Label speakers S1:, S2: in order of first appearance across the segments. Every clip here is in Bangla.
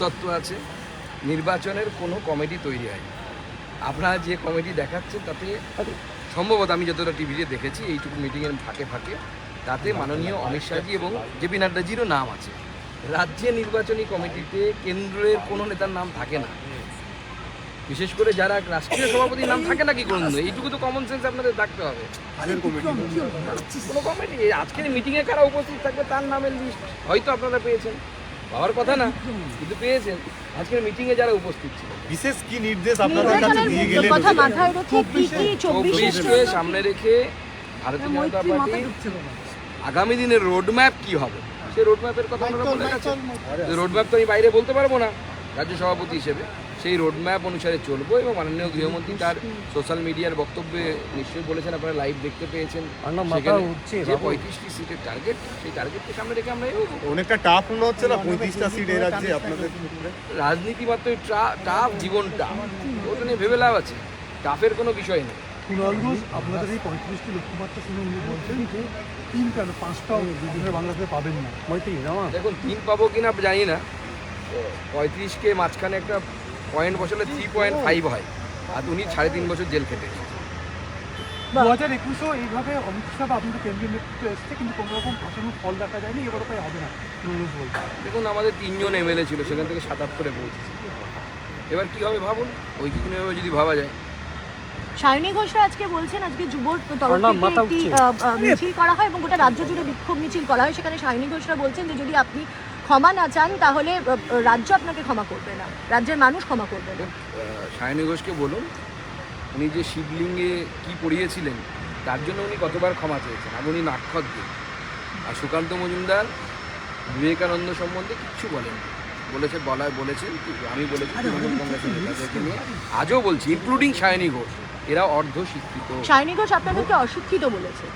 S1: তত্ত্ব আছে নির্বাচনের কোনো কমিটি তৈরি হয়নি। আপনারা যে কমিটি দেখাচ্ছেন তাতে সম্ভবত আমি যতটা টিভিতে দেখেছি এইটুকু মিটিংয়ের ফাঁকে ফাঁকে তাতে মাননীয় অমিত শাহজি এবং জেপি নাড্ডাজিরও নাম আছে। রাজ্যে নির্বাচনী কমিটিতে কেন্দ্রের কোনো নেতার নাম থাকে না। বিশেষ করে যারা রাষ্ট্রীয় সভাপতির নাম থাকে না কি করুন? এইটুকু তো কমন সেন্স আপনাদের থাকতে হবে। কোনো কমিটি? আজকের মিটিংয়ে কারা উপস্থিত থাকবে তার নামের লিস্ট হয়তো আপনারা পেয়েছেন। পাওয়ার কথা না কিন্তু পেয়েছেন। আজকের মিটিং এ যারা উপস্থিত ছিল।
S2: বিশেষ কি নির্দেশ আপনাদের কাছে দিয়ে গেলেন
S3: কথা মাথায় রেখে কি কি 24
S1: কে সামনে রেখে ভারতীয় জনতা পার্টি আগামী দিনের রোডম্যাপ কি হবে? সেই রোড ম্যাপের কথা আমরা বলে রোড ম্যাপ তো আমি বাইরে বলতে পারব না রাজ্য সভাপতি হিসেবে। সেই রোডম্যাপ অনুসারে চলবো এবং মাননীয় গৃহমন্ত্রী তার সোশ্যাল মিডিয়ার বক্তব্যে নিশ্চয়ই বলেছেন আপনারা লাইভ দেখতে পেয়েছেন। যে পঁয়ত্রিশটি সিটের টার্গেট সেই টার্গেটকে সামনে রেখে আমরা
S2: অনেকটা টাফ মনে হচ্ছে না পঁয়ত্রিশটা সিট এ রাজ্যে আপনাদের
S1: রাজনীতি মাত্র টাফ জীবনটা ওটা নিয়ে ভেবে লাভ আছে। টাফের কোনো বিষয় নেই।
S4: কুণাল ঘোষ আপনাদের এই পঁয়ত্রিশটি লক্ষ্যমাত্রা শুনে উনি বলছেন যে তিন কেন পাঁচটাও দুদিনের বাংলাদেশে পাবেন না।
S1: দেখুন তিন পাবো কিনা জানি না। পঁয়ত্রিশকে মাঝখানে একটা পয়েন্ট বসালে থ্রি পয়েন্ট ফাইভ হয়। আর উনি সাড়ে তিন বছর জেল খেটে
S4: দু হাজার একুশেও এইভাবে অমিত শাহ আপনাদের কেন্দ্রীয় নেতৃত্ব এসছে কিন্তু কোনো রকম আশানুর ফল দেখা যায়নি এবারও তাই হবে না কুণাল ঘোষ বলছে।
S1: দেখুন আমাদের তিনজন এমএলএ ছিল সেখান থেকে সাতাত্তরে পৌঁছেছে। এবার কি হবে ভাবুন? ঐক্যভাবে যদি ভাবা যায়।
S3: সায়নী ঘোষরা আজকে বলছেন আজকে যুবর তরফ থেকে একটি আহ, আহ, মিছিল করা হয় এবং গোটা রাজ্য জুড়ে বিক্ষোভ মিছিল করা হয়। সেখানে সায়নী ঘোষরা বলছেন যে যদি আপনি ক্ষমা না চান তাহলে রাজ্য আপনাকে ক্ষমা করবে না। রাজ্যের মানুষ ক্ষমা করবে না।
S1: সায়নী ঘোষকে বলুন উনি যে শিবলিঙ্গে কি পড়িয়েছিলেন তার জন্য উনি কতবার ক্ষমা চেয়েছেন? আর উনি নাক্ষত দিয়ে আর সুকান্ত মজুমদার বিবেকানন্দ সম্বন্ধে কিচ্ছু বলেন বলেছে বলায় বলেছেন আমি বলেছি তৃণমূল কংগ্রেসের নেতাদেরকে নিয়ে। আজও বলছি ইনক্লুডিং সায়নী ঘোষ এরা অর্ধ শিক্ষিত
S3: সায়নী ঘোষ আপনাদেরকে অশিক্ষিত বলেছে।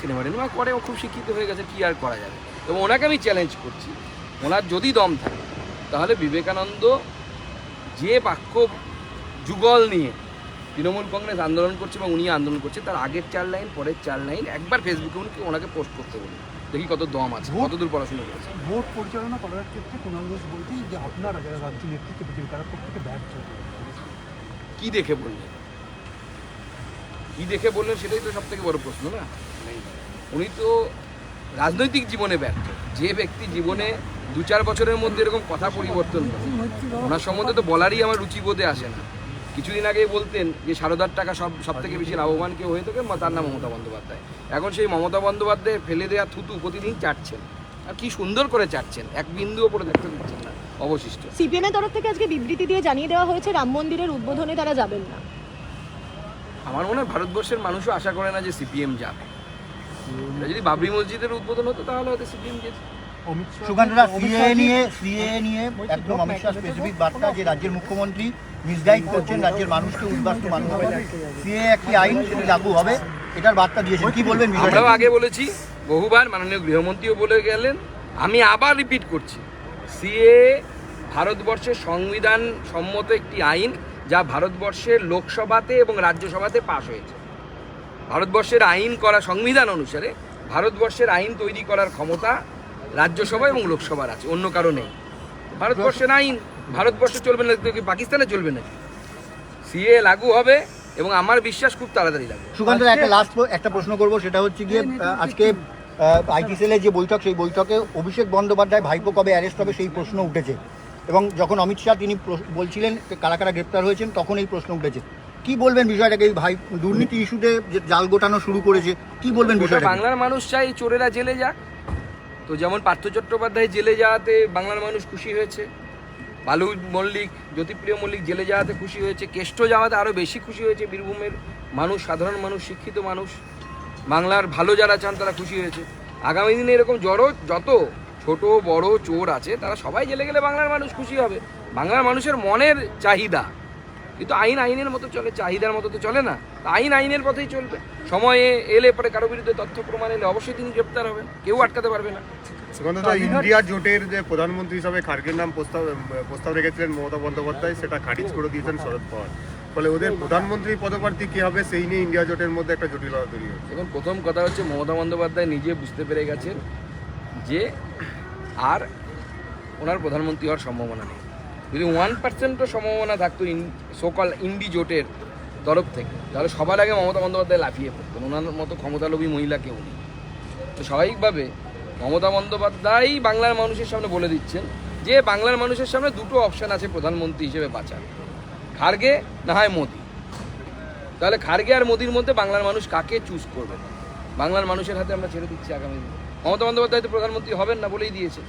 S1: সিনেমা টিনেমা করে ও খুব শিক্ষিত হয়ে গেছে কি আর করা যাবে? এবং ওনাকে আমি চ্যালেঞ্জ করছি। ওনার যদি দম থাকে তাহলে বিবেকানন্দ যে বাক্য যুগল নিয়ে তৃণমূল কংগ্রেস আন্দোলন করছে এবং উনি আন্দোলন করছে তার আগের চার লাইন পরের চার লাইন একবার ফেসবুকে উনি ওনাকে পোস্ট করতে বলুন। দেখি কত দম আছে কতদূর পড়াশোনা করেছে।
S4: ভোট পরিচালনা করার ক্ষেত্রে কুণাল ঘোষ বলছেন যে আপনারা যারা রাজ্য নেতৃত্বে বিজেপি তারা প্রত্যেকে ব্যর্থ
S1: কি দেখে বললেন? কি দেখে বললেন সেটাই তো সব থেকে বড় প্রশ্ন না? উনি তো রাজনৈতিক জীবনে ব্যর্থ। যে ব্যক্তি জীবনে দু চার বছরের মধ্যে এরকম কথা পরিবর্তন করে ওনার সম্বন্ধে তো বলারই আমার রুচিবোধে আসে না। কিছুদিন আগে বলতেন যে সারদার টাকা সব সব থেকে বেশি লাভবান কেউ হয়ে থাকে তার নাম মমতা বন্দ্যোপাধ্যায়। এখন সেই মমতা বন্দ্যোপাধ্যায় ফেলে দেওয়া থুতু প্রতিদিন চাটছেন। আর কি সুন্দর করে চাটছেন এক বিন্দুও পরে দেখতে দিচ্ছেন না অবশিষ্ট।
S3: সিপিএমের তরফ থেকে আজকে বিবৃতি দিয়ে জানিয়ে দেওয়া হয়েছে রাম মন্দিরের উদ্বোধনে তারা যাবেন না।
S1: আমার মনে হয় ভারতবর্ষের মানুষও আশা করে না যে সিপিএম যাবে। যদি বাবরি মসজিদের উদ্বোধন হতো তাহলে হয়তো সিপিএম যেত
S5: সুকান্তরা সিএ নিয়ে সিএ নিয়ে একদম অমিত শাহ স্পেসিফিক বার্তা যে রাজ্যের মুখ্যমন্ত্রী মিসগাইড করছেন রাজ্যের মানুষকে উদ্বাস্তু মানুষ। হবে সিএ একটি আইন সেটি লাগু হবে এটার বার্তা দিয়েছেন। কি বলবেন
S1: আমরাও আগে বলেছি বহুবার মাননীয় গৃহমন্ত্রীও বলে গেলেন আমি আবার রিপিট করছি। সিএ ভারতবর্ষের সংবিধান সম্মত একটি আইন যা ভারতবর্ষের লোকসভাতে এবং রাজ্যসভাতে পাশ হয়েছে। ভারতবর্ষের আইন করা সংবিধান অনুসারে ভারতবর্ষের আইন তৈরি করার ক্ষমতা রাজ্যসভা এবং লোকসভার আছে অন্য কারও নেই। ভারতবর্ষের আইন ভারতবর্ষে চলবে না কি পাকিস্তানে চলবে না সিএ লাগু হবে এবং আমার বিশ্বাস খুব তাড়াতাড়ি লাগবে।
S5: সুকান্ত একটা লাস্ট একটা প্রশ্ন করব সেটা হচ্ছে গিয়ে আজকে আইটি সেলের যে বৈঠক সেই বৈঠকে অভিষেক বন্দ্যোপাধ্যায় ভাইপো কবে অ্যারেস্ট হবে সেই প্রশ্ন উঠেছে। এবং যখন অমিত শাহ তিনি বলছিলেন যে কারা কারা গ্রেপ্তার হয়েছেন তখন এই প্রশ্ন উঠেছে। কি বলবেন বিষয়টাকে? এই ভাই দুর্নীতি ইস্যুতে যে জাল গোটানো শুরু করেছে কি বলবেন বিষয়টা
S1: বাংলার মানুষ চাই চোরেরা জেলে যাক। তো যেমন পার্থ চট্টোপাধ্যায় জেলে যাওয়াতে বাংলার মানুষ খুশি হয়েছে বালু মল্লিক জ্যোতিপ্রিয় মল্লিক জেলে যাওয়াতে খুশি হয়েছে কেষ্ট যাওয়াতে আরও বেশি খুশি হয়েছে বীরভূমের মানুষ সাধারণ মানুষ শিক্ষিত মানুষ বাংলার ভালো যারা চান তারা খুশি হয়েছে। আগামী দিনে এরকম জড়ো যত ছোট বড় চোর আছে তারা সবাই জেলে গেলে বাংলার মানুষ খুশি হবে। বাংলার মানুষের মনের চাহিদা। কিন্তু আইন আইনের মতো চলে চাহিদার মতো তো চলে না। আইন আইনের পথেই চলবে। সময়ে এলে পরে কারও বিরুদ্ধে তথ্য প্রমাণ এলে অবশ্যই তিনি গ্রেপ্তার হবেন। কেউ আটকাতে পারবে না।
S2: ইন্ডিয়া জোটের যে প্রধানমন্ত্রী হিসাবে খার্গের নাম প্রস্তাব প্রস্তাব রেখেছিলেন মমতা বন্দ্যোপাধ্যায় সেটা খারিজ করে দিয়েছেন শরদ পাওয়ার। ফলে ওদের প্রধানমন্ত্রী পদপ্রার্থী কি হবে সেই নিয়ে ইন্ডিয়া জোটের মধ্যে একটা জটিলতা তৈরি হয়েছে।
S1: এখন প্রথম কথা হচ্ছে মমতা বন্দ্যোপাধ্যায় নিজে বুঝতে পেরে গেছেন যে আর ওনার প্রধানমন্ত্রী হওয়ার সম্ভাবনা নেই। যদি ওয়ান পার্সেন্টও সম্ভাবনা থাকতো সোকল ইন্ডি জোটের তরফ থেকে, তাহলে সবার আগে মমতা বন্দ্যোপাধ্যায় লাফিয়ে পড়তেন ওনার মতো ক্ষমতালোভী মহিলা কেউ নেই। তো স্বাভাবিকভাবে মমতা বন্দ্যোপাধ্যায় বাংলার মানুষের সামনে বলে দিচ্ছেন যে বাংলার মানুষের সামনে দুটো অপশান আছে প্রধানমন্ত্রী হিসেবে বাঁচার। খার্গে না হয় মোদি। তাহলে খার্গে আর মোদির মধ্যে বাংলার মানুষ কাকে চুজ করবে? বাংলার মানুষের হাতে আমরা ছেড়ে দিচ্ছি আগামী দিনে। মমতা বন্দ্যোপাধ্যায় তো প্রধানমন্ত্রী হবেন না বলেই দিয়েছে।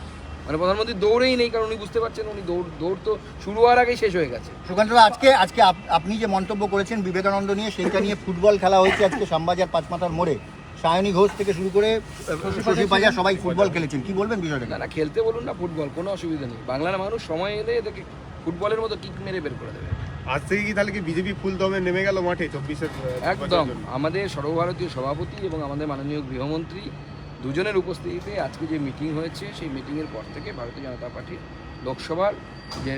S1: মানে প্রধানমন্ত্রী দৌড়েই নেই কারণ উনি বুঝতে পারছেন উনি দৌড় দৌড় তো শুরু হওয়ার আগেই শেষ হয়ে গেছে।
S5: সুকান্ত দা, আজকে আজকে আপ- আপনি যে মন্তব্য করেছেন বিবেকানন্দ নিয়ে সেইটা নিয়ে ফুটবল খেলা হয়েছে আজকে শ্যামবাজার পাঁচমাথার মোড়ে। সায়নী ঘোষ থেকে শুরু করে শশী বাজার সবাই ফুটবল খেলেছেন। কি বলবেন বিষয়টা
S1: না না খেলতে বলুন না ফুটবল কোনো অসুবিধা নেই। বাংলার মানুষ সময় এলে এদেরকে ফুটবলের মতো কিক মেরে বের করে দেবে।
S2: আজ থেকে কি তাহলে কি বিজেপি ফুল দমে নেমে গেল মাঠে চব্বিশের
S1: একদম। আমাদের সর্বভারতীয় সভাপতি এবং আমাদের মাননীয় গৃহমন্ত্রী দুজনের উপস্থিতিতে আজকে যে মিটিং হয়েছে সেই মিটিংয়ের পর থেকে ভারতীয় জনতা পার্টির লোকসভার যে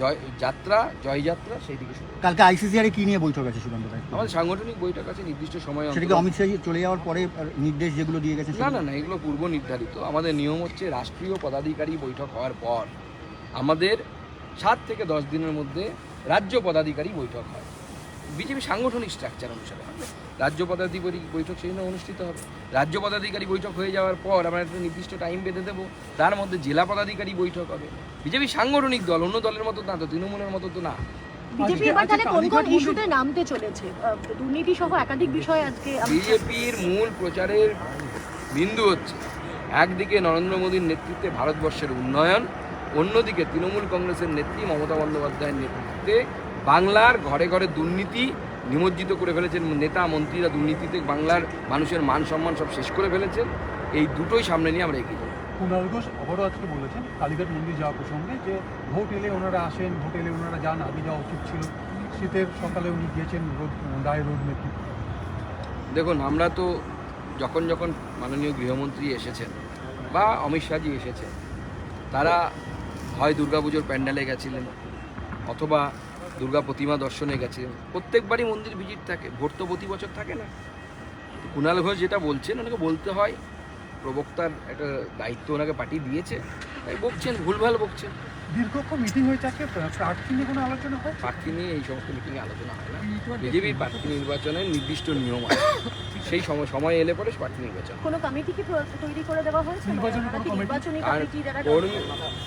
S1: জয় যাত্রা জয়যাত্রা সেই দিকে শুরু।
S5: কালকে আইসিসিআর কি নিয়ে বৈঠক আছে সুকান্ত ভাই
S1: আমাদের সাংগঠনিক বৈঠক আছে নির্দিষ্ট সময়
S5: সেটা কি অমিত শাহ চলে যাওয়ার পরে নির্দেশ যেগুলো দিয়ে গেছে
S1: না না না এগুলো পূর্ব নির্ধারিত। আমাদের নিয়ম হচ্ছে রাষ্ট্রীয় পদাধিকারী বৈঠক হওয়ার পর আমাদের সাত থেকে দশ দিনের মধ্যে রাজ্য পদাধিকারী বৈঠক হয়। বিজেপি সাংগঠনিক স্ট্রাকচার অনুসারে হবে। রাজ্য পদাধিকারী বৈঠক সেই জন্য অনুষ্ঠিত হবে। রাজ্য পদাধিকারী বৈঠক হয়ে যাওয়ার পর আমরা একটা নির্দিষ্ট টাইম বেঁধে দেবো। তার মধ্যে জেলা পদাধিকারী বৈঠক হবে। বিজেপি সাংগঠনিক দল অন্য দলের মতো না তো তৃণমূলের মতো তো না।
S3: বিজেপি
S4: আজকে-
S3: এবার তাহলে
S4: আজকে
S3: কোন কোন
S4: কালীঘাট মন্দির-
S3: ইস্যুতে নামতে চলেছে? দুর্নীতি সহ একাধিক বিষয় আজকে আমি-
S1: বিজেপির মূল প্রচারের বিন্দু হচ্ছে একদিকে নরেন্দ্র মোদীর নেতৃত্বে ভারতবর্ষের উন্নয়ন অন্যদিকে তৃণমূল কংগ্রেসের নেত্রী মমতা বন্দ্যোপাধ্যায়ের নেতৃত্বে বাংলার ঘরে ঘরে দুর্নীতি নিমজ্জিত করে ফেলেছেন নেতা মন্ত্রীরা দুর্নীতিতে বাংলার মানুষের মান সম্মান সব শেষ করে ফেলেছেন। এই দুটোই সামনে নিয়ে আমরা এগিয়ে যাব।
S4: কুণাল ঘোষ আবারও আজকে বলেছেন কালীঘাট মন্দির যাওয়া প্রসঙ্গে যে ভোট এলে ওনারা আসেন ভোট এলে ওনারা যান আগে যাওয়া উচিত ছিল। শীতের সকালে উনি গিয়েছেন রোদ রায় রোদ নেতৃত্ব।
S1: দেখুন আমরা তো যখন যখন মাননীয় গৃহমন্ত্রী এসেছেন বা অমিত শাহজি এসেছেন তারা হয় দুর্গাপুজোর প্যান্ডেলে গেছিলেন অথবা দুর্গা প্রতিমা দর্শনে গেছে। প্রত্যেকবারই মন্দির ভিজিট থাকে। ভোট তো প্রতি বছর থাকে না। কুণাল ঘোষ যেটা বলছেন ওনাকে বলতে হয় প্রবক্তার একটা দায়িত্ব ওনাকে পাঠিয়ে দিয়েছে। তাই বকছেন ভুলভাল বকছেন।
S4: দীর্ঘক্ষণ মিটিং হয়েছে আজকে প্রার্থী নিয়ে কোনো আলোচনা হয়?
S1: প্রার্থী নিয়ে এই সমস্ত মিটিংয়ে আলোচনা হয় না। বিজেপির প্রার্থী নির্বাচনের নির্দিষ্ট নিয়ম আছে। সেই সময় সময় এলে পরে প্রার্থী নির্বাচন
S3: কোনো কমিটি কি তৈরি করে দেওয়া হয়েছে?
S4: নির্বাচনী কমিটি?
S1: আর
S3: যারা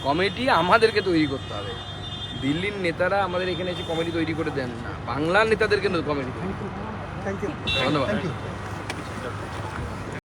S1: কমিটি আমাদেরকে তৈরি করতে হবে। দিল্লির নেতারা আমাদের এখানে এসে কমেডি তৈরি করে দেন না। বাংলার নেতাদেরকে কমেডি।
S4: থ্যাংক ইউ
S1: ধন্যবাদ।